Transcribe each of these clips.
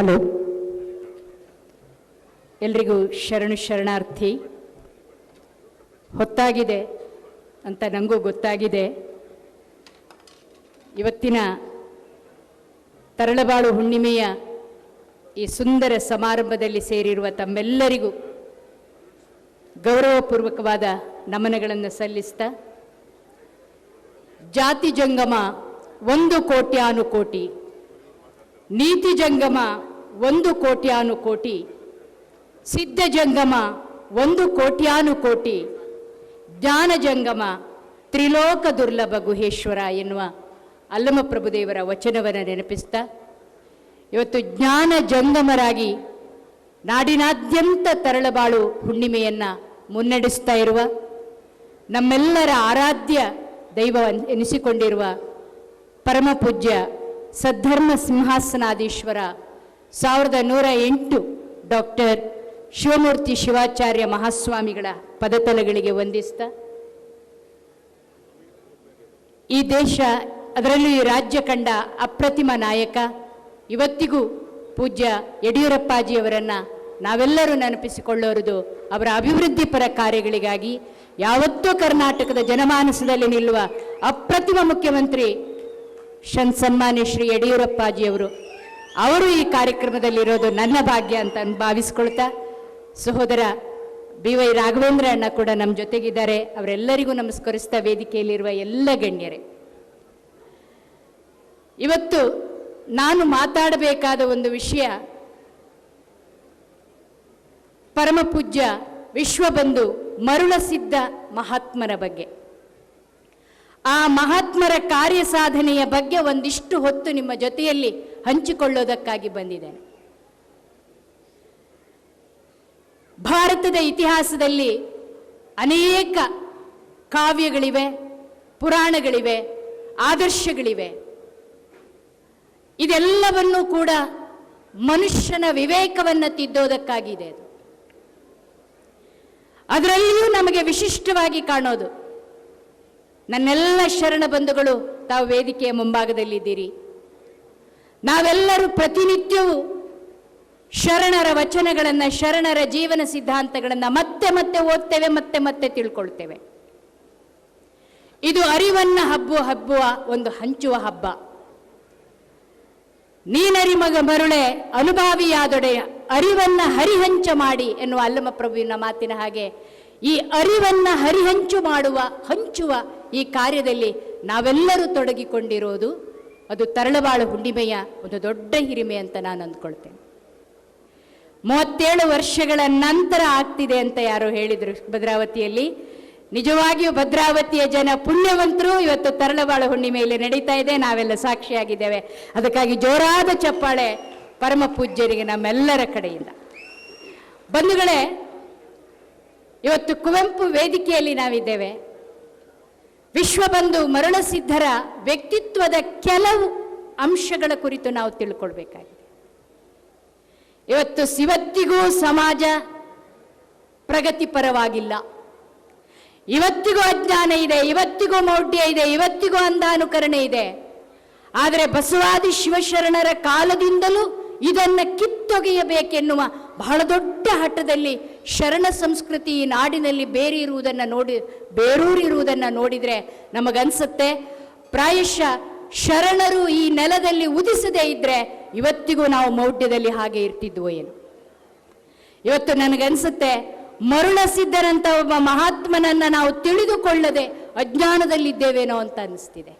Hello. ಎಲ್ರಿಗೂ ಶರಣು ಶರಣಾರ್ಥಿ. ಹೊತ್ತಾಗಿದೆ ಅಂತ ನನಗೂ ಗೊತ್ತಾಗಿದೆ. ಇವತ್ತಿನ ತರಳಬಾಳು ಹುಣ್ಣಿಮೆಯ ಈ ಸುಂದರ ಸಮಾರಂಭದಲ್ಲಿ ಸೇರಿರುವ ತಮ್ಮೆಲ್ಲರಿಗೂ ಗೌರವಪೂರ್ವಕವಾದ ನಮನಗಳನ್ನು ಸಲ್ಲಿಸ್ತಾ, ಜಾತಿ ಜಂಗಮ ಒಂದು ಕೋಟ್ಯಾನುಕೋಟಿ, ನೀತಿ ಜಂಗಮ ಒಂದು ಕೋಟ್ಯಾನುಕೋಟಿ ಸಿದ್ಧ ಜಂಗಮ ಒಂದು ಕೋಟ್ಯಾನುಕೋಟಿ ಜ್ಞಾನ ಜಂಗಮ ತ್ರಿಲೋಕ ದುರ್ಲಭ ಗುಹೇಶ್ವರ ಎನ್ನುವ ಅಲ್ಲಮ ಪ್ರಭುದೇವರ ವಚನವನ್ನು ನೆನಪಿಸ್ತಾ, ಇವತ್ತು ಜ್ಞಾನ ಜಂಗಮರಾಗಿ ನಾಡಿನಾದ್ಯಂತ ತರಳಬಾಳು ಹುಣ್ಣಿಮೆಯನ್ನು ಮುನ್ನಡೆಸ್ತಾ ಇರುವ ನಮ್ಮೆಲ್ಲರ ಆರಾಧ್ಯ ದೈವ ಎನಿಸಿಕೊಂಡಿರುವ ಪರಮ ಪೂಜ್ಯ ಸದ್ಧರ್ಮ ಸಿಂಹಾಸನಾಧೀಶ್ವರ ಸಾವಿರದ ನೂರ ಎಂಟು ಡಾಕ್ಟರ್ ಶಿವಮೂರ್ತಿ ಶಿವಾಚಾರ್ಯ ಮಹಾಸ್ವಾಮಿಗಳ ಪದತಲಗಳಿಗೆ ವಂದಿಸ್ತಾ, ಈ ದೇಶ, ಅದರಲ್ಲೂ ಈ ರಾಜ್ಯ ಕಂಡ ಅಪ್ರತಿಮ ನಾಯಕ, ಇವತ್ತಿಗೂ ಪೂಜ್ಯ ಯಡಿಯೂರಪ್ಪಾಜಿಯವರನ್ನು ನಾವೆಲ್ಲರೂ ನೆನಪಿಸಿಕೊಳ್ಳೋರದು ಅವರ ಅಭಿವೃದ್ಧಿ ಪರ ಕಾರ್ಯಗಳಿಗಾಗಿ ಯಾವತ್ತೂ ಕರ್ನಾಟಕದ ಜನಮಾನಸದಲ್ಲಿ ನಿಲ್ಲುವ ಅಪ್ರತಿಮ ಮುಖ್ಯಮಂತ್ರಿ ಶನ್ ಸನ್ಮಾನ್ಯ ಶ್ರೀ ಯಡಿಯೂರಪ್ಪಾಜಿಯವರು. ಅವರು ಈ ಕಾರ್ಯಕ್ರಮದಲ್ಲಿರೋದು ನನ್ನ ಭಾಗ್ಯ ಅಂತ ಭಾವಿಸ್ಕೊಳ್ತಾ, ಸಹೋದರ ಬಿ ವೈ ರಾಘವೇಂದ್ರ ಅಣ್ಣ ಕೂಡ ನಮ್ಮ ಜೊತೆಗಿದ್ದಾರೆ. ಅವರೆಲ್ಲರಿಗೂ ನಮಸ್ಕರಿಸ್ತಾ ವೇದಿಕೆಯಲ್ಲಿರುವ ಎಲ್ಲ ಗಣ್ಯರೇ. ಇವತ್ತು ನಾನು ಮಾತಾಡಬೇಕಾದ ಒಂದು ವಿಷಯ, ಪರಮಪೂಜ್ಯ ವಿಶ್ವಬಂಧು ಮರುಳಸಿದ್ಧ ಮಹಾತ್ಮರ ಬಗ್ಗೆ. ಆ ಮಹಾತ್ಮರ ಕಾರ್ಯ ಸಾಧನೆಯ ಬಗ್ಗೆ ಒಂದಿಷ್ಟು ಹೊತ್ತು ನಿಮ್ಮ ಜೊತೆಯಲ್ಲಿ ಹಂಚಿಕೊಳ್ಳೋದಕ್ಕಾಗಿ ಬಂದಿದ್ದೇನೆ. ಭಾರತದ ಇತಿಹಾಸದಲ್ಲಿ ಅನೇಕ ಕಾವ್ಯಗಳಿವೆ, ಪುರಾಣಗಳಿವೆ, ಆದರ್ಶಗಳಿವೆ. ಇದೆಲ್ಲವನ್ನೂ ಕೂಡ ಮನುಷ್ಯನ ವಿವೇಕವನ್ನು ತಿದ್ದೋದಕ್ಕಾಗಿದೆ ಅದು. ಅದರಲ್ಲಿಯೂ ನಮಗೆ ವಿಶಿಷ್ಟವಾಗಿ ಕಾಣೋದು. ನನ್ನೆಲ್ಲ ಶರಣ ಬಂಧುಗಳು, ತಾವು ವೇದಿಕೆಯ ಮುಂಭಾಗದಲ್ಲಿದ್ದೀರಿ. ನಾವೆಲ್ಲರೂ ಪ್ರತಿನಿತ್ಯವೂ ಶರಣರ ವಚನಗಳನ್ನು, ಶರಣರ ಜೀವನ ಸಿದ್ಧಾಂತಗಳನ್ನು ಮತ್ತೆ ಮತ್ತೆ ಓದ್ತೇವೆ, ಮತ್ತೆ ಮತ್ತೆ ತಿಳ್ಕೊಳ್ತೇವೆ. ಇದು ಅರಿವನ್ನ ಹಬ್ಬುವ ಹಬ್ಬುವ ಒಂದು ಹಂಚುವ ಹಬ್ಬ. ನೀನರಿಮಗ ಮರುಳೆ, ಅನುಭಾವಿಯಾದೊಡೆಯ ಅರಿವನ್ನ ಹರಿಹಂಚ ಮಾಡಿ ಎನ್ನುವ ಅಲ್ಲಮ ಪ್ರಭುವಿನ ಮಾತಿನ ಹಾಗೆ ಈ ಅರಿವನ್ನ ಹರಿಹಂಚು ಮಾಡುವ, ಹಂಚುವ ಈ ಕಾರ್ಯದಲ್ಲಿ ನಾವೆಲ್ಲರೂ ತೊಡಗಿಕೊಂಡಿರೋದು ಅದು ತರಳಬಾಳು ಹುಣ್ಣಿಮೆಯ ಒಂದು ದೊಡ್ಡ ಹಿರಿಮೆ ಅಂತ ನಾನು ಅಂದ್ಕೊಳ್ತೇನೆ. ಮೂವತ್ತೇಳು ವರ್ಷಗಳ ನಂತರ ಆಗ್ತಿದೆ ಅಂತ ಯಾರೋ ಹೇಳಿದರು ಭದ್ರಾವತಿಯಲ್ಲಿ. ನಿಜವಾಗಿಯೂ ಭದ್ರಾವತಿಯ ಜನ ಪುಣ್ಯವಂತರು, ಇವತ್ತು ತರಳಬಾಳು ಹುಣ್ಣಿಮೆಯಲ್ಲಿ ನಡೀತಾ ಇದೆ, ನಾವೆಲ್ಲ ಸಾಕ್ಷಿಯಾಗಿದ್ದೇವೆ. ಅದಕ್ಕಾಗಿ ಜೋರಾದ ಚಪ್ಪಾಳೆ ಪರಮ ಪೂಜ್ಯರಿಗೆ ನಮ್ಮೆಲ್ಲರ ಕಡೆಯಿಂದ. ಬಂಧುಗಳೇ, ಇವತ್ತು ಕುವೆಂಪು ವೇದಿಕೆಯಲ್ಲಿ ನಾವಿದ್ದೇವೆ. ವಿಶ್ವಬಂಧು ಮರಣಸಿದ್ಧರ ವ್ಯಕ್ತಿತ್ವದ ಕೆಲವು ಅಂಶಗಳ ಕುರಿತು ನಾವು ತಿಳ್ಕೊಳ್ಬೇಕಾಗಿದೆ. ಇವತ್ತು ಇವತ್ತಿಗೂ ಸಮಾಜ ಪ್ರಗತಿಪರವಾಗಿಲ್ಲ. ಇವತ್ತಿಗೂ ಅಜ್ಞಾನ ಇದೆ, ಇವತ್ತಿಗೂ ಮೌಢ್ಯ ಇದೆ, ಇವತ್ತಿಗೂ ಅಂಧಾನುಕರಣೆ ಇದೆ. ಆದರೆ ಬಸವಾದಿ ಶಿವಶರಣರ ಕಾಲದಿಂದಲೂ ಇದನ್ನು ಕಿತ್ತೊಗೆಯಬೇಕೆನ್ನುವ ಬಹಳ ದೊಡ್ಡ ಹಠದಲ್ಲಿ ಶರಣ ಸಂಸ್ಕೃತಿ ಈ ನಾಡಿನಲ್ಲಿ ಬೇರಿರುವುದನ್ನು ನೋಡಿ, ಬೇರೂರಿರುವುದನ್ನು ನೋಡಿದರೆ ನಮಗನ್ಸುತ್ತೆ. ಪ್ರಾಯಶಃ ಶರಣರು ಈ ನೆಲದಲ್ಲಿ ಉದಿಸದೇ ಇದ್ದರೆ ಇವತ್ತಿಗೂ ನಾವು ಮೌಢ್ಯದಲ್ಲಿ ಹಾಗೆ ಇರ್ತಿದ್ವೋ ಏನು. ಇವತ್ತು ನನಗನ್ಸುತ್ತೆ, ಮರುಳ ಒಬ್ಬ ಮಹಾತ್ಮನನ್ನ ನಾವು ತಿಳಿದುಕೊಳ್ಳದೆ ಅಜ್ಞಾನದಲ್ಲಿದ್ದೇವೇನೋ ಅಂತ ಅನಿಸ್ತಿದೆ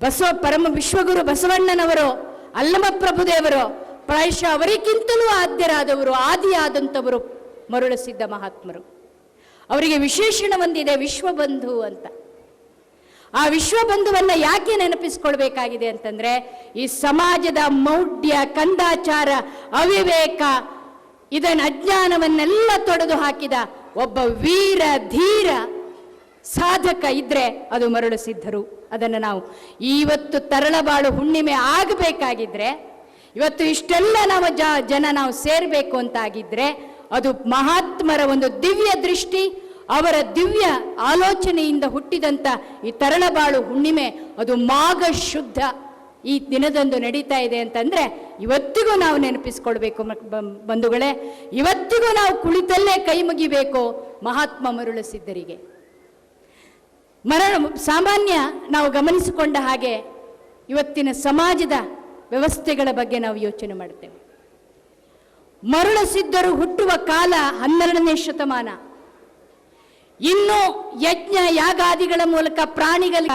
ಬಸವ, ಪರಮ ವಿಶ್ವಗುರು ಬಸವಣ್ಣನವರು ಅಲ್ಲಮ ಪ್ರಭುದೇವರು ಪ್ರಾಯಶಃ ಅವರಿಗಿಂತಲೂ ಆದ್ಯರಾದವರು, ಆದಿಯಾದಂಥವರು ಮರುಳಸಿದ್ಧ ಮಹಾತ್ಮರು. ಅವರಿಗೆ ವಿಶೇಷಣ ಒಂದಿದೆ ವಿಶ್ವಬಂಧು ಅಂತ. ಆ ವಿಶ್ವಬಂಧುವನ್ನ ಯಾಕೆ ನೆನಪಿಸ್ಕೊಳ್ಬೇಕಾಗಿದೆ ಅಂತಂದ್ರೆ, ಈ ಸಮಾಜದ ಮೌಢ್ಯ, ಕಂದಾಚಾರ, ಅವಿವೇಕ ಇದನ್ನ ಅಜ್ಞಾನವನ್ನೆಲ್ಲ ತೊಡೆದು ಹಾಕಿದ ಒಬ್ಬ ವೀರ, ಧೀರ ಸಾಧಕ ಇದ್ರೆ ಅದು ಮರಳು ಸಿದ್ಧರು. ಅದನ್ನು ನಾವು ಇವತ್ತು ತರಳಬಾಳು ಹುಣ್ಣಿಮೆ ಆಗಬೇಕಾಗಿದ್ರೆ ಇವತ್ತು ಇಷ್ಟೆಲ್ಲ ನಾವು ಜನ ನಾವು ಸೇರಬೇಕು ಅಂತಾಗಿದ್ರೆ ಅದು ಮಹಾತ್ಮರ ಒಂದು ದಿವ್ಯ ದೃಷ್ಟಿ, ಅವರ ದಿವ್ಯ ಆಲೋಚನೆಯಿಂದ ಹುಟ್ಟಿದಂಥ ಈ ತರಳಬಾಳು ಹುಣ್ಣಿಮೆ, ಅದು ಮಾಘ ಶುದ್ಧ ಈ ದಿನದಂದು ನಡೀತಾ ಇದೆ ಅಂತಂದ್ರೆ ಇವತ್ತಿಗೂ ನಾವು ನೆನಪಿಸ್ಕೊಳ್ಬೇಕು ಬಂಧುಗಳೇ. ಇವತ್ತಿಗೂ ನಾವು ಕುಳಿತಲ್ಲೇ ಕೈ ಮುಗಿಬೇಕು ಮಹಾತ್ಮ ಮರುಳ ಸಿದ್ಧರಿಗೆ. ಮರಣ, ಸಾಮಾನ್ಯ ನಾವು ಗಮನಿಸಿಕೊಂಡ ಹಾಗೆ ಇವತ್ತಿನ ಸಮಾಜದ ವ್ಯವಸ್ಥೆಗಳ ಬಗ್ಗೆ ನಾವು ಯೋಚನೆ ಮಾಡ್ತೇವೆ ಮರುಳ ಸಿದ್ಧರು ಹುಟ್ಟುವ ಕಾಲ ಹನ್ನೆರಡನೇ ಶತಮಾನ. ಇನ್ನು ಯಜ್ಞ ಯಾಗಾದಿಗಳ ಮೂಲಕ ಪ್ರಾಣಿಗಳ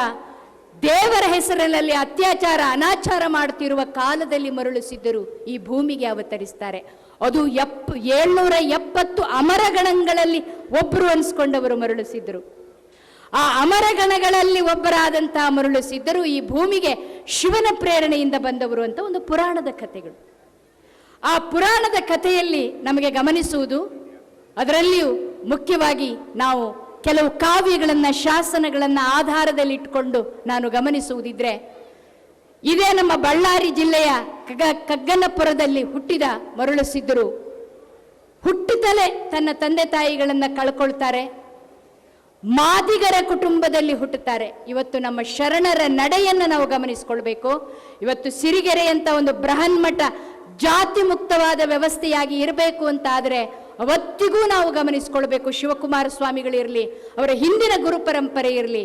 ದೇವರ ಹೆಸರಿನಲ್ಲಿ ಅತ್ಯಾಚಾರ, ಅನಾಚಾರ ಮಾಡುತ್ತಿರುವ ಕಾಲದಲ್ಲಿ ಮರುಳಸಿದ್ದರು ಈ ಭೂಮಿಗೆ ಅವತರಿಸ್ತಾರೆ. ಅದು ಎಪ್ ಏಳ್ನೂರ ಎಪ್ಪತ್ತು ಅಮರಗಣಗಳಲ್ಲಿ ಒಬ್ಬರು ಅನಿಸ್ಕೊಂಡವರು ಮರುಳಿಸಿದ್ದರು ಆ ಅಮರಗಣಗಳಲ್ಲಿ ಒಬ್ಬರಾದಂತಹ ಮರುಳು ಸಿದ್ಧರು ಈ ಭೂಮಿಗೆ ಶಿವನ ಪ್ರೇರಣೆಯಿಂದ ಬಂದವರು ಅಂತ ಒಂದು ಪುರಾಣದ ಕಥೆಗಳು. ಆ ಪುರಾಣದ ಕಥೆಯಲ್ಲಿ ನಮಗೆ ಗಮನಿಸುವುದು, ಅದರಲ್ಲಿಯೂ ಮುಖ್ಯವಾಗಿ ನಾವು ಕೆಲವು ಕಾವ್ಯಗಳನ್ನು, ಶಾಸನಗಳನ್ನು ಆಧಾರದಲ್ಲಿ ಇಟ್ಕೊಂಡು ನಾನು ಗಮನಿಸುವುದಿದ್ರೆ, ಇದೇ ನಮ್ಮ ಬಳ್ಳಾರಿ ಜಿಲ್ಲೆಯ ಕಗ್ಗ ಕಗ್ಗನಪುರದಲ್ಲಿ ಹುಟ್ಟಿದ ಮರುಳಸಿದ್ದರು ಹುಟ್ಟಿದಲೇ ತನ್ನ ತಂದೆ ತಾಯಿಗಳನ್ನು ಕಳ್ಕೊಳ್ತಾರೆ. ಮಾದಿಗರ ಕುಟುಂಬದಲ್ಲಿ ಹುಟ್ಟುತ್ತಾರೆ. ಇವತ್ತು ನಮ್ಮ ಶರಣರ ನಡೆಯನ್ನು ನಾವು ಗಮನಿಸಿಕೊಳ್ಬೇಕು. ಇವತ್ತು ಸಿರಿಗೆರೆ ಅಂತ ಒಂದು ಬೃಹನ್ಮಠ ಜಾತಿ ಮುಕ್ತವಾದ ವ್ಯವಸ್ಥೆಯಾಗಿ ಇರಬೇಕು ಅಂತ ಆದರೆ ಅವತ್ತಿಗೂ ನಾವು ಗಮನಿಸಿಕೊಳ್ಬೇಕು. ಶಿವಕುಮಾರ ಸ್ವಾಮಿಗಳಿರಲಿ ಅವರ ಹಿಂದಿನ ಗುರು ಪರಂಪರೆ ಇರಲಿ,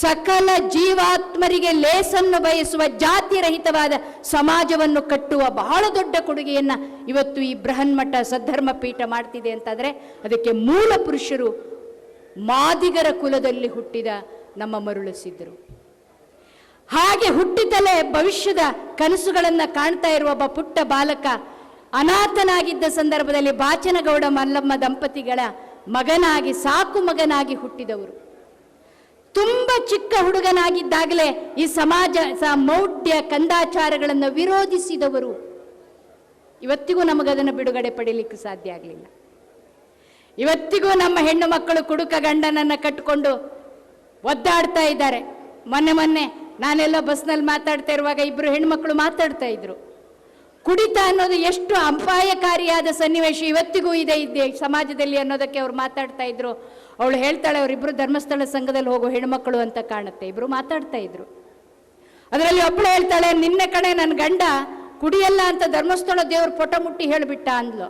ಸಕಲ ಜೀವಾತ್ಮರಿಗೆ ಲೇಸನ್ನು ಬಯಸುವ ಜಾತಿ ರಹಿತವಾದ ಸಮಾಜವನ್ನು ಕಟ್ಟುವ ಬಹಳ ದೊಡ್ಡ ಕೊಡುಗೆಯನ್ನ ಇವತ್ತು ಈ ಬೃಹನ್ಮಠ ಸದ್ಧರ್ಮ ಪೀಠ ಮಾಡ್ತಿದೆ ಅಂತಾದ್ರೆ ಅದಕ್ಕೆ ಮೂಲ ಪುರುಷರು ಮಾದಿಗರ ಕುಲದಲ್ಲಿ ಹುಟ್ಟಿದ ನಮ್ಮ ಮರುಳಿಸಿದ್ದರು. ಹಾಗೆ ಹುಟ್ಟಿದಲೇ ಭವಿಷ್ಯದ ಕನಸುಗಳನ್ನ ಕಾಣ್ತಾ ಇರುವ ಒಬ್ಬ ಪುಟ್ಟ ಬಾಲಕ ಅನಾಥನಾಗಿದ್ದ ಸಂದರ್ಭದಲ್ಲಿ ಬಾಚನಗೌಡ ಮಲ್ಲಮ್ಮ ದಂಪತಿಗಳ ಮಗನಾಗಿ, ಸಾಕು ಮಗನಾಗಿ ಹುಟ್ಟಿದವರು. ತುಂಬ ಚಿಕ್ಕ ಹುಡುಗನಾಗಿದ್ದಾಗಲೇ ಈ ಸಮಾಜ ಮೌಢ್ಯ ಕಂದಾಚಾರಗಳನ್ನು ವಿರೋಧಿಸಿದವರು. ಇವತ್ತಿಗೂ ನಮಗದನ್ನು ಬಿಡುಗಡೆ ಪಡೀಲಿಕ್ಕೆ ಸಾಧ್ಯ ಆಗಲಿಲ್ಲ. ಇವತ್ತಿಗೂ ನಮ್ಮ ಹೆಣ್ಣು ಮಕ್ಕಳು ಕುಡುಕ ಗಂಡನನ್ನು ಕಟ್ಟಿಕೊಂಡು ಒದ್ದಾಡ್ತಾ ಇದ್ದಾರೆ. ಮೊನ್ನೆ ಮೊನ್ನೆ ನಾನೆಲ್ಲ ಬಸ್ನಲ್ಲಿ ಮಾತಾಡ್ತಾ ಇರುವಾಗ ಇಬ್ಬರು ಹೆಣ್ಮಕ್ಳು ಮಾತಾಡ್ತಾ ಇದ್ರು. ಕುಡಿತ ಅನ್ನೋದು ಎಷ್ಟು ಅಪಾಯಕಾರಿಯಾದ ಸನ್ನಿವೇಶ ಇವತ್ತಿಗೂ ಇದೆ ಇದೆ ಸಮಾಜದಲ್ಲಿ ಅನ್ನೋದಕ್ಕೆ ಅವ್ರು ಮಾತಾಡ್ತಾ ಇದ್ರು. ಅವಳು ಹೇಳ್ತಾಳೆ ಅವರಿಬ್ಬರು ಧರ್ಮಸ್ಥಳ ಸಂಘದಲ್ಲಿ ಹೋಗೋ ಹೆಣ್ಮಕ್ಳು ಅಂತ ಕಾಣುತ್ತೆ. ಇಬ್ರು ಮಾತಾಡ್ತಾ ಇದ್ರು. ಅದರಲ್ಲಿ ಒಬ್ಬಳು ಹೇಳ್ತಾಳೆ, ನಿನ್ನೆ ಕಡೆ ನನ್ನ ಗಂಡ ಕುಡಿಯಲ್ಲ ಅಂತ ಧರ್ಮಸ್ಥಳ ದೇವ್ರ ಪೊಟ ಮುಟ್ಟಿ ಹೇಳಿಬಿಟ್ಟ ಅಂದ್ಲು.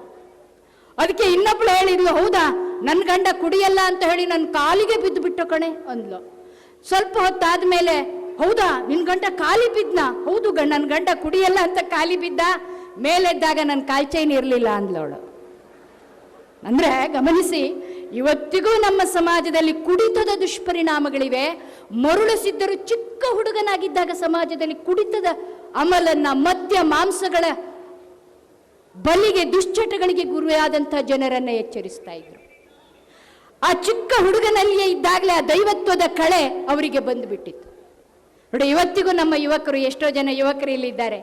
ಅದಕ್ಕೆ ಇನ್ನೊಬ್ಳು ಹೇಳಿದ್ಲು ಹೌದಾ? ನನ್ನ ಗಂಡ ಕುಡಿಯಲ್ಲ ಅಂತ ಹೇಳಿ ನನ್ನ ಕಾಲಿಗೆ ಬಿದ್ದು ಬಿಟ್ಟು ಕಣೆ ಅಂದ್ಲು. ಸ್ವಲ್ಪ ಹೊತ್ತಾದ ಮೇಲೆ, ಹೌದಾ, ನಿನ್ ಗಂಡ ಕಾಲಿ ಬಿದ್ನ? ಹೌದು ಗಂಡ ನನ್ನ ಗಂಡ ಕುಡಿಯಲ್ಲ ಅಂತ ಕಾಲಿ ಬಿದ್ದ? ಮೇಲೆದ್ದಾಗ ನನ್ನ ಕಾಲ್ ಚೈನ್ ಇರಲಿಲ್ಲ ಅಂದ್ಲವಳು ಅಂದ್ರೆ ಗಮನಿಸಿ, ಇವತ್ತಿಗೂ ನಮ್ಮ ಸಮಾಜದಲ್ಲಿ ಕುಡಿತದ ದುಷ್ಪರಿಣಾಮಗಳಿವೆ. ಮರುಳಿಸಿದ್ದರು ಚಿಕ್ಕ ಹುಡುಗನಾಗಿದ್ದಾಗ ಸಮಾಜದಲ್ಲಿ ಕುಡಿತದ ಅಮಲನ್ನ ಮದ್ಯ ಮಾಂಸಗಳ ಬಲಿಗೆ ದುಶ್ಚಟಗಳಿಗೆ ಗುರುವೆಯಾದಂಥ ಜನರನ್ನು ಎಚ್ಚರಿಸ್ತಾ ಇದ್ರು. ಆ ಚಿಕ್ಕ ಹುಡುಗನಲ್ಲಿಯೇ ಇದ್ದಾಗಲೇ ಆ ದೈವತ್ವದ ಕಳೆ ಅವರಿಗೆ ಬಂದುಬಿಟ್ಟಿತ್ತು. ನೋಡಿ, ಇವತ್ತಿಗೂ ನಮ್ಮ ಯುವಕರು, ಎಷ್ಟೋ ಜನ ಯುವಕರು ಇಲ್ಲಿದ್ದಾರೆ.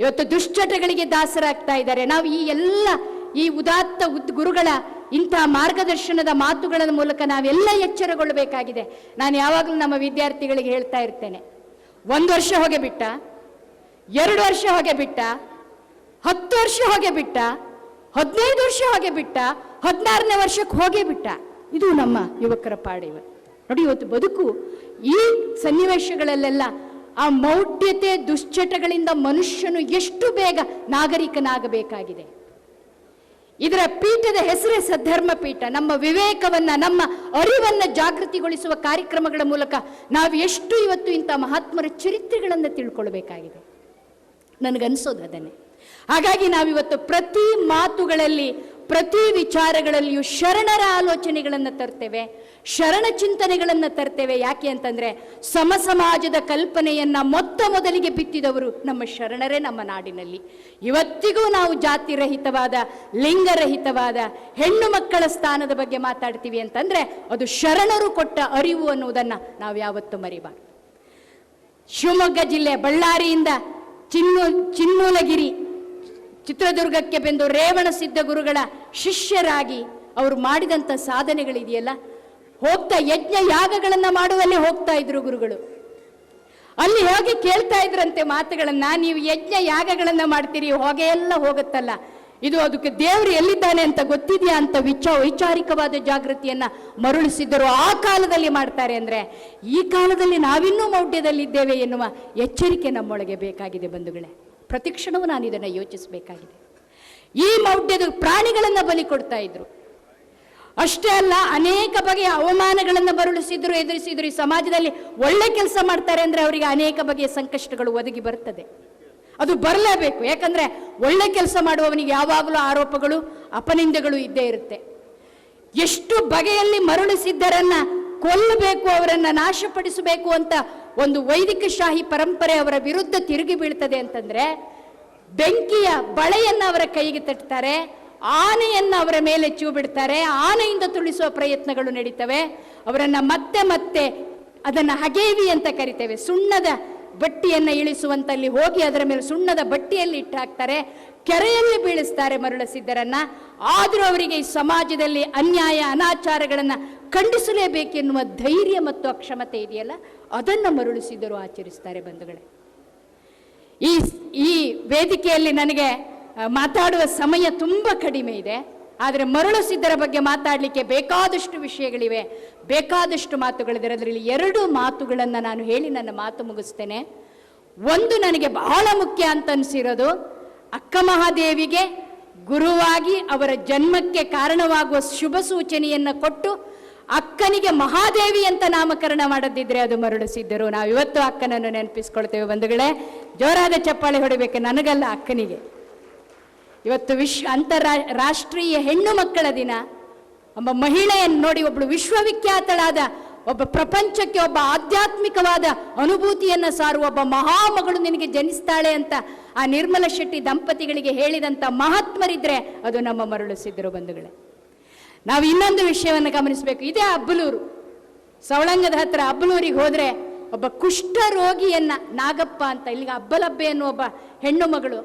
ಇವತ್ತು ದುಶ್ಚಟಗಳಿಗೆ ದಾಸರಾಗ್ತಾ ಇದ್ದಾರೆ. ನಾವು ಈ ಎಲ್ಲ, ಈ ಉದಾತ್ತ ಉದ್, ಗುರುಗಳ ಇಂತಹ ಮಾರ್ಗದರ್ಶನದ ಮಾತುಗಳ ಮೂಲಕ ನಾವೆಲ್ಲ ಎಚ್ಚರಗೊಳ್ಳಬೇಕಾಗಿದೆ. ನಾನು ಯಾವಾಗಲೂ ನಮ್ಮ ವಿದ್ಯಾರ್ಥಿಗಳಿಗೆ ಹೇಳ್ತಾ ಇರ್ತೇನೆ. ಒಂದು ವರ್ಷ ಹೊಗೆ ಬಿಟ್ಟ, ಎರಡು ವರ್ಷ ಹೊಗೆ ಬಿಟ್ಟ ಹತ್ತು ವರ್ಷ ಹೋಗಿ ಬಿಟ್ಟ, ಹದಿನೈದು ವರ್ಷ ಹೋಗಿ ಬಿಟ್ಟ, ಹದಿನಾರನೇ ವರ್ಷಕ್ಕೆ ಹೋಗೇ ಬಿಟ್ಟ. ಇದು ನಮ್ಮ ಯುವಕರ ಪಾಡಿವ. ನೋಡಿ, ಇವತ್ತು ಬದುಕು ಈ ಸನ್ನಿವೇಶಗಳಲ್ಲೆಲ್ಲ ಆ ಮೌಢ್ಯತೆ ದುಶ್ಚಟಗಳಿಂದ ಮನುಷ್ಯನು ಎಷ್ಟು ಬೇಗ ನಾಗರಿಕನಾಗಬೇಕಾಗಿದೆ. ಇದರ ಪೀಠದ ಹೆಸರೇ ಸದ್ಧರ್ಮ ಪೀಠ ನಮ್ಮ ವಿವೇಕವನ್ನ, ನಮ್ಮ ಅರಿವನ್ನ ಜಾಗೃತಿಗೊಳಿಸುವ ಕಾರ್ಯಕ್ರಮಗಳ ಮೂಲಕ ನಾವು ಎಷ್ಟು ಇವತ್ತು ಇಂಥ ಮಹಾತ್ಮರ ಚರಿತ್ರೆಗಳನ್ನು ತಿಳ್ಕೊಳ್ಬೇಕಾಗಿದೆ. ನನಗನ್ಸೋದು ಅದನ್ನೇ. ಹಾಗಾಗಿ ನಾವಿವತ್ತು ಪ್ರತಿ ಮಾತುಗಳಲ್ಲಿ, ಪ್ರತಿ ವಿಚಾರಗಳಲ್ಲಿಯೂ ಶರಣರ ಆಲೋಚನೆಗಳನ್ನು ತರ್ತೇವೆ. ಶರಣ ಚಿಂತನೆಗಳನ್ನು ತರ್ತೇವೆ. ಯಾಕೆ ಅಂತಂದರೆ ಸಮ ಸಮಾಜದ ಕಲ್ಪನೆಯನ್ನ ಮೊತ್ತ ಮೊದಲಿಗೆ ಬಿತ್ತಿದವರು ನಮ್ಮ ಶರಣರೇ ನಮ್ಮ ನಾಡಿನಲ್ಲಿ. ಇವತ್ತಿಗೂ ನಾವು ಜಾತಿ ರಹಿತವಾದ ಲಿಂಗರಹಿತವಾದ, ಹೆಣ್ಣು ಮಕ್ಕಳ ಸ್ಥಾನದ ಬಗ್ಗೆ ಮಾತಾಡ್ತೀವಿ ಅಂತಂದರೆ, ಅದು ಶರಣರು ಕೊಟ್ಟ ಅರಿವು ಅನ್ನುವುದನ್ನು ನಾವು ಯಾವತ್ತೂ ಮರಿಬಾರ್ದು. ಶಿವಮೊಗ್ಗ ಜಿಲ್ಲೆ ಬಳ್ಳಾರಿಯಿಂದ ಚಿನ್ನು ಚಿನ್ನೂಲಗಿರಿ ಚಿತ್ರದುರ್ಗಕ್ಕೆ ಬಂದು ರೇವಣ ಸಿದ್ಧ ಗುರುಗಳ ಶಿಷ್ಯರಾಗಿ ಅವರು ಮಾಡಿದಂಥ ಸಾಧನೆಗಳಿದೆಯಲ್ಲ? ಹೋಗ್ತಾ ಯಜ್ಞ ಯಾಗಗಳನ್ನು ಮಾಡುವಲ್ಲಿ ಹೋಗ್ತಾ ಇದ್ರು ಗುರುಗಳು. ಅಲ್ಲಿ ಹೋಗಿ ಕೇಳ್ತಾ ಇದ್ರಂತೆ ಮಾತುಗಳನ್ನ, ನೀವು ಯಜ್ಞ ಯಾಗಗಳನ್ನ ಮಾಡ್ತೀರಿ, ಹೊಗೆ ಎಲ್ಲ ಹೋಗುತ್ತಲ್ಲ. ಇದು ಅದಕ್ಕೆ ದೇವರು ಎಲ್ಲಿದ್ದಾನೆ ಅಂತ ಗೊತ್ತಿದೆಯಾ? ಅಂತ ವಿಚ ವೈಚಾರಿಕವಾದ ಜಾಗೃತಿಯನ್ನ ಮರುಳಿಸಿದ್ದರು. ಆ ಕಾಲದಲ್ಲಿ ಮಾಡ್ತಾರೆ ಅಂದ್ರೆ, ಈ ಕಾಲದಲ್ಲಿ ನಾವಿನ್ನೂ ಮೌಢ್ಯದಲ್ಲಿದ್ದೇವೆ ಎನ್ನುವ ಎಚ್ಚರಿಕೆ ನಮ್ಮೊಳಗೆ ಬೇಕಾಗಿದೆ ಬಂಧುಗಳೇ. ಪ್ರತಿಕ್ಷಣವೂ ನಾನು ಇದನ್ನು ಯೋಚಿಸಬೇಕಾಗಿದೆ. ಈ ಮೌಢ್ಯದ ಪ್ರಾಣಿಗಳನ್ನು ಬಲಿ ಕೊಡ್ತಾ ಇದ್ರು. ಅಷ್ಟೇ ಅಲ್ಲ, ಅನೇಕ ಬಗೆಯ ಅವಮಾನಗಳನ್ನು ಬರುಳಿಸಿದ್ರು ಎದುರಿಸಿದ್ರು. ಈ ಸಮಾಜದಲ್ಲಿ ಒಳ್ಳೆ ಕೆಲಸ ಮಾಡ್ತಾರೆ ಅಂದರೆ ಅವರಿಗೆ ಅನೇಕ ಬಗೆಯ ಸಂಕಷ್ಟಗಳು ಒದಗಿ ಬರ್ತದೆ. ಅದು ಬರಲೇಬೇಕು. ಯಾಕಂದರೆ ಒಳ್ಳೆ ಕೆಲಸ ಮಾಡುವವನಿಗೆ ಯಾವಾಗಲೂ ಆರೋಪಗಳು, ಅಪನಿಂದೆಗಳು ಇದ್ದೇ ಇರುತ್ತೆ. ಎಷ್ಟು ಬಗೆಯಲ್ಲಿ ಮರುಳಿಸಿದ್ದರನ್ನ ಕೊಲ್ಲಬೇಕು, ಅವರನ್ನು ನಾಶಪಡಿಸಬೇಕು ಅಂತ ಒಂದು ವೈದಿಕ ಶಾಹಿ ಪರಂಪರೆ ಅವರ ವಿರುದ್ಧ ತಿರುಗಿ ಬೀಳ್ತದೆ ಅಂತಂದ್ರೆ, ಬೆಂಕಿಯ ಬಳೆಯನ್ನ ಅವರ ಕೈಗೆ ತಟ್ತಾರೆ, ಆನೆಯನ್ನ ಅವರ ಮೇಲೆ ಚೂ ಬಿಡ್ತಾರೆ, ಆನೆಯಿಂದ ತುಳಿಸುವ ಪ್ರಯತ್ನಗಳು ನಡೀತವೆ. ಅವರನ್ನ ಮತ್ತೆ ಮತ್ತೆ ಅದನ್ನ ಹಗೇವಿ ಅಂತ ಕರಿತೇವೆ. ಸುಣ್ಣದ ಬಟ್ಟಿಯನ್ನ ಇಳಿಸುವಂತಲ್ಲಿ ಹೋಗಿ ಅದರ ಮೇಲೆ ಸುಣ್ಣದ ಬಟ್ಟಿಯಲ್ಲಿ ಇಟ್ಟು ಹಾಕ್ತಾರೆ ಕೆರೆಯಲ್ಲಿ ಬೀಳಿಸ್ತಾರೆ ಮರುಳಸಿದ್ದರನ್ನ ಆದರೂ ಅವರಿಗೆ ಈ ಸಮಾಜದಲ್ಲಿ ಅನ್ಯಾಯ, ಅನಾಚಾರಗಳನ್ನ ಖಂಡಿಸಲೇಬೇಕೆನ್ನುವ ಧೈರ್ಯ ಮತ್ತು ಅಕ್ಷಮತೆ ಇದೆಯಲ್ಲ, ಅದನ್ನು ಮರುಳಿಸಿದರು ಆಚರಿಸ್ತಾರೆ ಬಂಧುಗಳೇ. ಈ ಈ ವೇದಿಕೆಯಲ್ಲಿ ನನಗೆ ಮಾತಾಡುವ ಸಮಯ ತುಂಬ ಕಡಿಮೆ ಇದೆ. ಆದರೆ ಮರಳು ಸಿದ್ಧರ ಬಗ್ಗೆ ಮಾತಾಡಲಿಕ್ಕೆ ಬೇಕಾದಷ್ಟು ವಿಷಯಗಳಿವೆ. ಬೇಕಾದಷ್ಟು ಮಾತುಗಳಿದ್ದಾರೆ ಅದರಲ್ಲಿ ಎರಡು ಮಾತುಗಳನ್ನು ನಾನು ಹೇಳಿ ನನ್ನ ಮಾತು ಮುಗಿಸ್ತೇನೆ. ಒಂದು ನನಗೆ ಬಹಳ ಮುಖ್ಯ ಅಂತ ಅನಿಸಿರೋದು, ಅಕ್ಕ ಮಹಾದೇವಿಗೆ ಗುರುವಾಗಿ ಅವರ ಜನ್ಮಕ್ಕೆ ಕಾರಣವಾಗುವ ಶುಭ ಸೂಚನೆಯನ್ನು ಕೊಟ್ಟು ಅಕ್ಕನಿಗೆ ಮಹಾದೇವಿ ಅಂತ ನಾಮಕರಣ ಮಾಡದಿದ್ರೆ ಅದು ಮರುಳಿಸಿದ್ದರು. ನಾವು ಇವತ್ತು ಅಕ್ಕನನ್ನು ನೆನಪಿಸ್ಕೊಳ್ತೇವೆ ಬಂಧುಗಳೇ. ಜೋರಾದ ಚಪ್ಪಾಳೆ ಹೊಡಿಬೇಕು ನನಗಲ್ಲ ಅಕ್ಕನಿಗೆ. ಇವತ್ತು ವಿಶ್ವ ಅಂತರಾ ರಾಷ್ಟ್ರೀಯ ಹೆಣ್ಣು ಮಕ್ಕಳ ದಿನ. ಒಬ್ಬ ಮಹಿಳೆಯನ್ನು ನೋಡಿ ಒಬ್ಬಳು ವಿಶ್ವವಿಖ್ಯಾತಳಾದ, ಒಬ್ಬ ಪ್ರಪಂಚಕ್ಕೆ ಒಬ್ಬ ಆಧ್ಯಾತ್ಮಿಕವಾದ ಅನುಭೂತಿಯನ್ನು ಸಾರುವ ಒಬ್ಬ ಮಹಾಮಗಳು ನಿನಗೆ ಜನಿಸ್ತಾಳೆ ಅಂತ ಆ ನಿರ್ಮಲ ಶೆಟ್ಟಿ ದಂಪತಿಗಳಿಗೆ ಹೇಳಿದಂಥ ಮಹಾತ್ಮರಿದ್ರೆ ಅದು ನಮ್ಮ ಮರುಳಿಸಿದ್ರು ಬಂಧುಗಳೇ. ನಾವು ಇನ್ನೊಂದು ವಿಷಯವನ್ನು ಗಮನಿಸಬೇಕು. ಇದೇ ಅಬ್ಬಲೂರು. ಸವಳಂಗದ ಹತ್ರ ಅಬ್ಬಲೂರಿಗೆ ಹೋದರೆ ಒಬ್ಬ ಕುಷ್ಠ ರೋಗಿಯನ್ನ ನಾಗಪ್ಪ ಅಂತ, ಇಲ್ಲಿಗೆ ಅಬ್ಬಲಬ್ಬೆ ಅನ್ನುವ ಒಬ್ಬ ಹೆಣ್ಣು ಮಗಳು.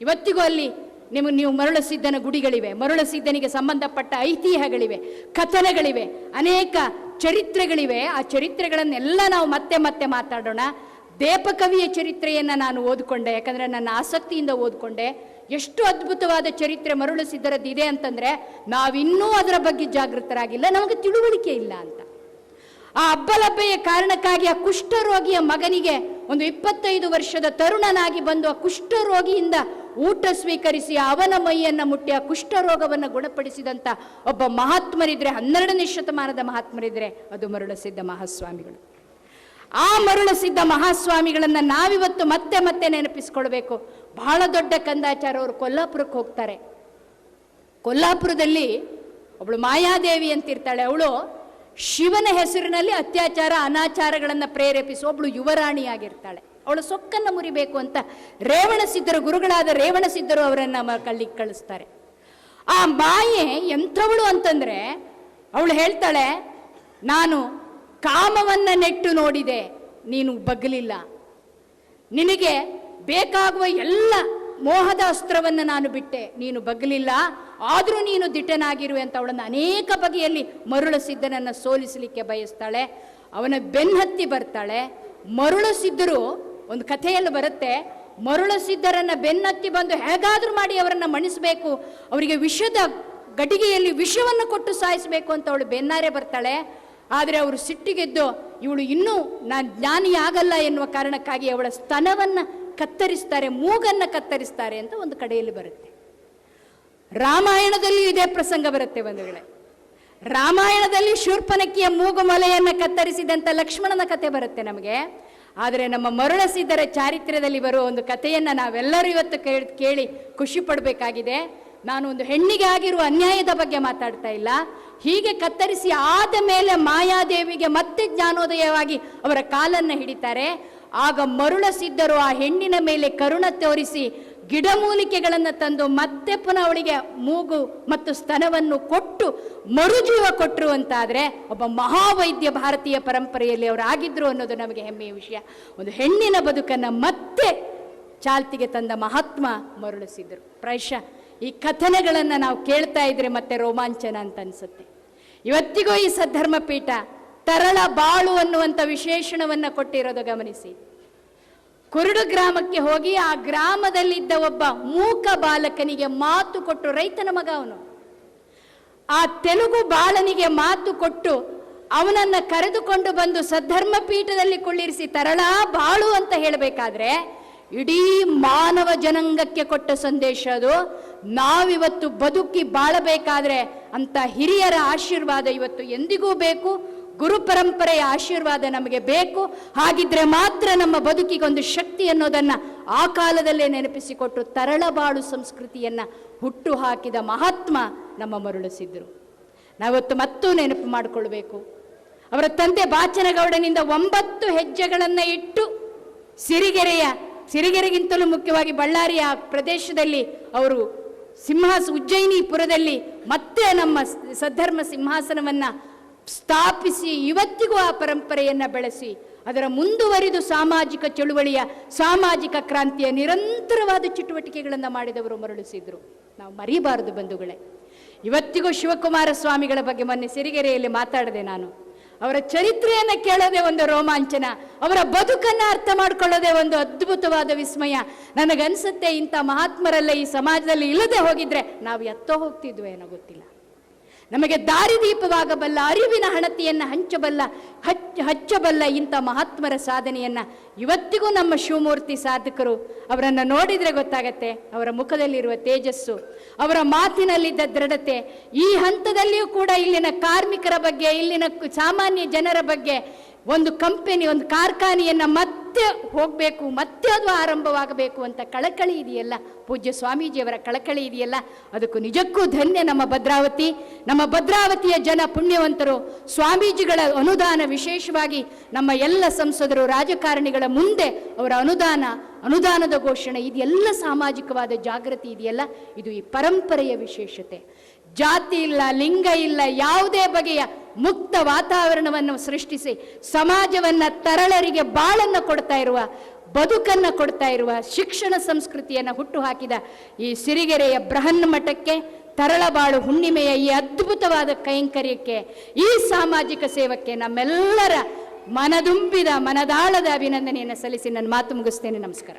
ಇವತ್ತಿಗೂ ಅಲ್ಲಿ ನಿಮಗೆ ನೀವು ಮರುಳಸಿದ್ದನ ಗುಡಿಗಳಿವೆ. ಮರುಳಸಿದ್ದನಿಗೆ ಸಂಬಂಧಪಟ್ಟ ಐತಿಹ್ಯಗಳಿವೆ, ಕಥನಗಳಿವೆ, ಅನೇಕ ಚರಿತ್ರೆಗಳಿವೆ. ಆ ಚರಿತ್ರೆಗಳನ್ನೆಲ್ಲ ನಾವು ಮತ್ತೆ ಮತ್ತೆ ಮಾತಾಡೋಣ. ದೇಪಕವಿಯ ಚರಿತ್ರೆಯನ್ನು ನಾನು ಓದ್ಕೊಂಡೆ, ಯಾಕಂದರೆ ನನ್ನ ಆಸಕ್ತಿಯಿಂದ ಓದ್ಕೊಂಡೆ. ಎಷ್ಟು ಅದ್ಭುತವಾದ ಚರಿತ್ರೆ ಮರುಳಿಸಿದ್ದರದ್ದು ಇದೆ ಅಂತಂದರೆ, ನಾವಿನ್ನೂ ಅದರ ಬಗ್ಗೆ ಜಾಗೃತರಾಗಿಲ್ಲ, ನಮಗೆ ತಿಳುವಳಿಕೆ ಇಲ್ಲ ಅಂತ. ಆ ಅಬ್ಬಲಬ್ಬೆಯ ಕಾರಣಕ್ಕಾಗಿ ಆ ಕುಷ್ಠರೋಗಿಯ ಮಗನಿಗೆ ಒಂದು ಇಪ್ಪತ್ತೈದು ವರ್ಷದ ತರುಣನಾಗಿ ಬಂದು ಆ ಕುಷ್ಠರೋಗಿಯಿಂದ ಊಟ ಸ್ವೀಕರಿಸಿ ಅವನ ಮೈಯನ್ನು ಮುಟ್ಟಿ ಆ ಕುಷ್ಠರೋಗವನ್ನು ಗುಣಪಡಿಸಿದಂಥ ಒಬ್ಬ ಮಹಾತ್ಮರಿದ್ರೆ, ಹನ್ನೆರಡನೇ ಶತಮಾನದ ಮಹಾತ್ಮರಿದ್ರೆ, ಅದು ಮರುಳಸಿದ್ದ ಮಹಾಸ್ವಾಮಿಗಳು. ಆ ಮರುಳಸಿದ್ದ ಮಹಾಸ್ವಾಮಿಗಳನ್ನು ನಾವಿವತ್ತು ಮತ್ತೆ ಮತ್ತೆ ನೆನಪಿಸ್ಕೊಳ್ಬೇಕು. ಬಹಳ ದೊಡ್ಡ ಕಂದಾಚಾರ ಅವರು ಕೊಲ್ಲಾಪುರಕ್ಕೆ ಹೋಗ್ತಾರೆ. ಕೊಲ್ಲಾಪುರದಲ್ಲಿ ಒಬ್ಳು ಮಾಯಾದೇವಿ ಅಂತಿರ್ತಾಳೆ. ಅವಳು ಶಿವನ ಹೆಸರಿನಲ್ಲಿ ಅತ್ಯಾಚಾರ, ಅನಾಚಾರಗಳನ್ನು ಪ್ರೇರೇಪಿಸುವ ಒಬ್ಳು ಯುವರಾಣಿಯಾಗಿರ್ತಾಳೆ. ಅವಳು ಸೊಕ್ಕನ್ನು ಮುರಿಬೇಕು ಅಂತ ರೇವಣಸಿದ್ದರು ಗುರುಗಳಾದ ರೇವಣಸಿದ್ದರು ಅವರನ್ನು ಮ- ಕಳ್ಳಿಗೆ ಕಳಿಸ್ತಾರೆ. ಆ ಮಾಯೆ ಎಂಥವಳು ಅಂತಂದ್ರೆ ಅವಳು ಹೇಳ್ತಾಳೆ, ನಾನು ಕಾಮವನ್ನ ನೆಟ್ಟು ನೋಡಿದೆ, ನೀನು ಬಗ್ಲಿಲ್ಲ. ನಿನಗೆ ಬೇಕಾಗುವ ಎಲ್ಲ ಮೋಹದ ಅಸ್ತ್ರವನ್ನು ನಾನು ಬಿಟ್ಟೆ. ನೀನು ಬಗ್ಲಿಲ್ಲ, ಆದರೂ ನೀನು ದಿಟ್ಟನಾಗಿರುವೆ ಅಂತ ಅವಳನ್ನು ಅನೇಕ ಬಗೆಯಲ್ಲಿ ಮರುಳ ಸಿದ್ಧನನ್ನು ಸೋಲಿಸಲಿಕ್ಕೆ ಬಯಸ್ತಾಳೆ. ಅವನ ಬೆನ್ನತ್ತಿ ಬರ್ತಾಳೆ. ಮರುಳ ಸಿದ್ಧರು ಒಂದು ಕಥೆಯಲ್ಲಿ ಬರುತ್ತೆ ಮರುಳ ಸಿದ್ಧರನ್ನು ಬೆನ್ನತ್ತಿ ಬಂದು ಹೇಗಾದರೂ ಮಾಡಿ ಅವರನ್ನು ಮಣಿಸಬೇಕು, ಅವರಿಗೆ ವಿಷದ ಗಡಿಗೆಯಲ್ಲಿ ವಿಷವನ್ನು ಕೊಟ್ಟು ಸಾಯಿಸಬೇಕು ಅಂತ ಅವಳು ಬೆನ್ನಾರೆ ಬರ್ತಾಳೆ. ಆದರೆ ಅವರು ಸಿಟ್ಟಿಗೆದ್ದು ಇವಳು ಇನ್ನೂ ನಾನು ಜ್ಞಾನಿಯಾಗಲ್ಲ ಎನ್ನುವ ಕಾರಣಕ್ಕಾಗಿ ಅವಳ ಸ್ತನವನ್ನು ಕತ್ತರಿಸ್ತಾರೆ, ಮೂಗನ್ನು ಕತ್ತರಿಸ್ತಾರೆ ಅಂತ ಒಂದು ಕಡೆಯಲ್ಲಿ ಬರುತ್ತೆ. ರಾಮಾಯಣದಲ್ಲಿ ಇದೇ ಪ್ರಸಂಗ ಬರುತ್ತೆ ಬಂಧುಗಳೇ. ರಾಮಾಯಣದಲ್ಲಿ ಶೂರ್ಪನಕ್ಕಿಯ ಮೂಗು ಮಲೆಯನ್ನು ಕತ್ತರಿಸಿದಂಥ ಲಕ್ಷ್ಮಣನ ಕತೆ ಬರುತ್ತೆ ನಮಗೆ. ಆದರೆ ನಮ್ಮ ಮರುಳಸಿದ್ದರ ಚಾರಿತ್ರ್ಯದಲ್ಲಿ ಬರುವ ಒಂದು ಕಥೆಯನ್ನು ನಾವೆಲ್ಲರೂ ಇವತ್ತು ಕೇಳಿ ಕೇಳಿ ಖುಷಿ ಪಡಬೇಕಾಗಿದೆ. ನಾನು ಒಂದು ಹೆಣ್ಣಿಗೆ ಆಗಿರುವ ಅನ್ಯಾಯದ ಬಗ್ಗೆ ಮಾತಾಡ್ತಾ ಇಲ್ಲ. ಹೀಗೆ ಕತ್ತರಿಸಿ ಆದ ಮೇಲೆ ಮಾಯಾದೇವಿಗೆ ಮತ್ತೆ ಜ್ಞಾನೋದಯವಾಗಿ ಅವರ ಕಾಲನ್ನ ಹಿಡಿತಾರೆ. ಆಗ ಮರುಳ ಸಿದ್ಧರು ಆ ಹೆಣ್ಣಿನ ಮೇಲೆ ಕರುಣ ತೋರಿಸಿ ಗಿಡಮೂಲಿಕೆಗಳನ್ನು ತಂದು ಮತ್ತೆ ಪುನಃ ಅವಳಿಗೆ ಮೂಗು ಮತ್ತು ಸ್ತನವನ್ನು ಕೊಟ್ಟು ಮರುಜೀವ ಕೊಟ್ಟರು ಅಂತಾದರೆ ಒಬ್ಬ ಮಹಾವೈದ್ಯ ಭಾರತೀಯ ಪರಂಪರೆಯಲ್ಲಿ ಅವರು ಆಗಿದ್ರು ಅನ್ನೋದು ನಮಗೆ ಹೆಮ್ಮೆಯ ವಿಷಯ. ಒಂದು ಹೆಣ್ಣಿನ ಬದುಕನ್ನು ಮತ್ತೆ ಚಾಲ್ತಿಗೆ ತಂದ ಮಹಾತ್ಮ ಮರುಳಿಸಿದ್ರು ಪ್ರಾಯಶಃ ಈ ಕಥನಗಳನ್ನು ನಾವು ಕೇಳ್ತಾ ಇದ್ರೆ ಮತ್ತೆ ರೋಮಾಂಚನ ಅಂತ ಅನ್ಸುತ್ತೆ. ಇವತ್ತಿಗೂ ಈ ಸದ್ಧರ್ಮ ಪೀಠ ತರಳ ಬಾಳು ಅನ್ನುವಂಥ ವಿಶೇಷಣವನ್ನು ಕೊಟ್ಟಿರೋದು ಗಮನಿಸಿ. ಕುರುಡು ಗ್ರಾಮಕ್ಕೆ ಹೋಗಿ ಆ ಗ್ರಾಮದಲ್ಲಿದ್ದ ಒಬ್ಬ ಮೂಕ ಬಾಲಕನಿಗೆ ಮಾತು ಕೊಟ್ಟು ರೈತನ ಮಗ ಅವನು. ಆ ತೆಲುಗು ಬಾಲನಿಗೆ ಮಾತು ಕೊಟ್ಟು ಅವನನ್ನು ಕರೆದುಕೊಂಡು ಬಂದು ಸದ್ಧರ್ಮ ಪೀಠದಲ್ಲಿ ಕುಳ್ಳಿರಿಸಿ ತರಳ ಬಾಳು ಅಂತ ಹೇಳಬೇಕಾದ್ರೆ ಇಡೀ ಮಾನವ ಜನಾಂಗಕ್ಕೆ ಕೊಟ್ಟ ಸಂದೇಶ ಅದು. ನಾವಿವತ್ತು ಬದುಕಿ ಬಾಳಬೇಕಾದ್ರೆ ಅಂತ ಹಿರಿಯರ ಆಶೀರ್ವಾದ ಇವತ್ತು ಎಂದಿಗೂ ಬೇಕು. ಗುರು ಪರಂಪರೆಯ ಆಶೀರ್ವಾದ ನಮಗೆ ಬೇಕು. ಹಾಗಿದ್ರೆ ಮಾತ್ರ ನಮ್ಮ ಬದುಕಿಗೆ ಒಂದು ಶಕ್ತಿ ಅನ್ನೋದನ್ನ ಆ ಕಾಲದಲ್ಲೇ ನೆನಪಿಸಿಕೊಟ್ಟು ತರಳಬಾಳು ಸಂಸ್ಕೃತಿಯನ್ನ ಹುಟ್ಟು ಹಾಕಿದ ಮಹಾತ್ಮ ನಮ್ಮ ಮರುಳಿಸಿದ್ರು. ನಾವತ್ತು ಮತ್ತೂ ನೆನಪು ಮಾಡಿಕೊಳ್ಬೇಕು. ಅವರ ತಂದೆ ಬಾಚನಗೌಡನಿಂದ ಒಂಬತ್ತು ಹೆಜ್ಜೆಗಳನ್ನು ಇಟ್ಟು ಸಿರಿಗೆರೆಯ ಸಿರಿಗೆರೆಗಿಂತಲೂ ಮುಖ್ಯವಾಗಿ ಬಳ್ಳಾರಿಯ ಪ್ರದೇಶದಲ್ಲಿ ಅವರು ಸಿಂಹಾಸ, ಉಜ್ಜಯಿನಿಪುರದಲ್ಲಿ ಮತ್ತೆ ನಮ್ಮ ಸದ್ಧರ್ಮ ಸಿಂಹಾಸನವನ್ನು ಸ್ಥಾಪಿಸಿ ಇವತ್ತಿಗೂ ಆ ಪರಂಪರೆಯನ್ನು ಬೆಳೆಸಿ, ಅದರ ಮುಂದುವರಿದು ಸಾಮಾಜಿಕ ಚಳುವಳಿಯ, ಸಾಮಾಜಿಕ ಕ್ರಾಂತಿಯ ನಿರಂತರವಾದ ಚಟುವಟಿಕೆಗಳನ್ನು ಮಾಡಿದವರು ಮರಳಿಸಿದ್ರು. ನಾವು ಮರೀಬಾರದು ಬಂಧುಗಳೇ. ಇವತ್ತಿಗೂ ಶಿವಕುಮಾರ ಸ್ವಾಮಿಗಳ ಬಗ್ಗೆ ಮೊನ್ನೆ ಸಿರಿಗೆರೆಯಲ್ಲಿ ಮಾತಾಡಿದೆ ನಾನು. ಅವರ ಚರಿತ್ರೆಯನ್ನು ಕೇಳೋದೆ ಒಂದು ರೋಮಾಂಚನ, ಅವರ ಬದುಕನ್ನ ಅರ್ಥ ಮಾಡ್ಕೊಳ್ಳೋದೇ ಒಂದು ಅದ್ಭುತವಾದ ವಿಸ್ಮಯ. ನನಗನ್ಸುತ್ತೆ ಇಂಥ ಮಹಾತ್ಮರಲ್ಲ ಈ ಸಮಾಜದಲ್ಲಿ ಇಲ್ಲದೆ ಹೋಗಿದ್ರೆ ನಾವು ಎತ್ತೋ ಹೋಗ್ತಿದ್ವೇನೋ ಗೊತ್ತಿಲ್ಲ. ನಮಗೆ ದಾರಿದೀಪವಾಗಬಲ್ಲ ಅರಿವಿನ ಹಣತೆಯನ್ನು ಹಂಚಬಲ್ಲ ಹಚ್ಚ ಹಚ್ಚಬಲ್ಲ ಇಂಥ ಮಹಾತ್ಮರ ಸಾಧನೆಯನ್ನು ಇವತ್ತಿಗೂ ನಮ್ಮ ಶಿವಮೂರ್ತಿ ಸಾಧಕರು ಅವರನ್ನು ನೋಡಿದರೆ ಗೊತ್ತಾಗತ್ತೆ. ಅವರ ಮುಖದಲ್ಲಿರುವ ತೇಜಸ್ಸು, ಅವರ ಮಾತಿನಲ್ಲಿದ್ದ ದೃಢತೆ, ಈ ಹಂತದಲ್ಲಿಯೂ ಕೂಡ ಇಲ್ಲಿನ ಕಾರ್ಮಿಕರ ಬಗ್ಗೆ, ಇಲ್ಲಿನ ಸಾಮಾನ್ಯ ಜನರ ಬಗ್ಗೆ ಒಂದು ಕಂಪನಿ ಒಂದು ಕಾರ್ಖಾನೆಯನ್ನು ಮತ್ತೆ ಹೋಗಬೇಕು, ಮತ್ತೆ ಅದು ಆರಂಭವಾಗಬೇಕು ಅಂತ ಕಳಕಳಿ ಇದೆಯಲ್ಲ? ಪೂಜ್ಯ ಸ್ವಾಮೀಜಿಯವರ ಕಳಕಳಿ ಇದೆಯಲ್ಲ? ಅದಕ್ಕೂ ನಿಜಕ್ಕೂ ಧನ್ಯ ನಮ್ಮ ಭದ್ರಾವತಿ. ನಮ್ಮ ಭದ್ರಾವತಿಯ ಜನ ಪುಣ್ಯವಂತರು. ಸ್ವಾಮೀಜಿಗಳ ಅನುದಾನ ವಿಶೇಷವಾಗಿ ನಮ್ಮ ಎಲ್ಲ ಸಂಸದರು, ರಾಜಕಾರಣಿಗಳ ಮುಂದೆ ಅವರ ಅನುದಾನ, ಅನುದಾನದ ಘೋಷಣೆ, ಇದೆಲ್ಲ ಸಾಮಾಜಿಕವಾದ ಜಾಗೃತಿ ಇದೆಯಲ್ಲ? ಇದು ಈ ಪರಂಪರೆಯ ವಿಶೇಷತೆ. ಜಾತಿ ಇಲ್ಲ, ಲಿಂಗ ಇಲ್ಲ, ಯಾವುದೇ ಬಗೆಯ ಮುಕ್ತ ವಾತಾವರಣವನ್ನು ಸೃಷ್ಟಿಸಿ, ಸಮಾಜವನ್ನ ತರಳರಿಗೆ ಬಾಳನ್ನು ಕೊಡ್ತಾ ಇರುವ, ಬದುಕನ್ನು ಕೊಡ್ತಾ ಇರುವ, ಶಿಕ್ಷಣ ಸಂಸ್ಕೃತಿಯನ್ನು ಹುಟ್ಟು ಹಾಕಿದ ಈ ಸಿರಿಗೆರೆಯ ಬೃಹನ್ ಮಠಕ್ಕೆ ತರಳಬಾಳು ಹುಣ್ಣಿಮೆಯ ಈ ಅದ್ಭುತವಾದ ಕೈಂಕರ್ಯಕ್ಕೆ, ಈ ಸಾಮಾಜಿಕ ಸೇವಕ್ಕೆ ನಮ್ಮೆಲ್ಲರ ಮನದುಂಬಿದ, ಮನದಾಳದ ಅಭಿನಂದನೆಯನ್ನು ಸಲ್ಲಿಸಿ ನನ್ನ ಮಾತು ಮುಗಿಸ್ತೇನೆ. ನಮಸ್ಕಾರ.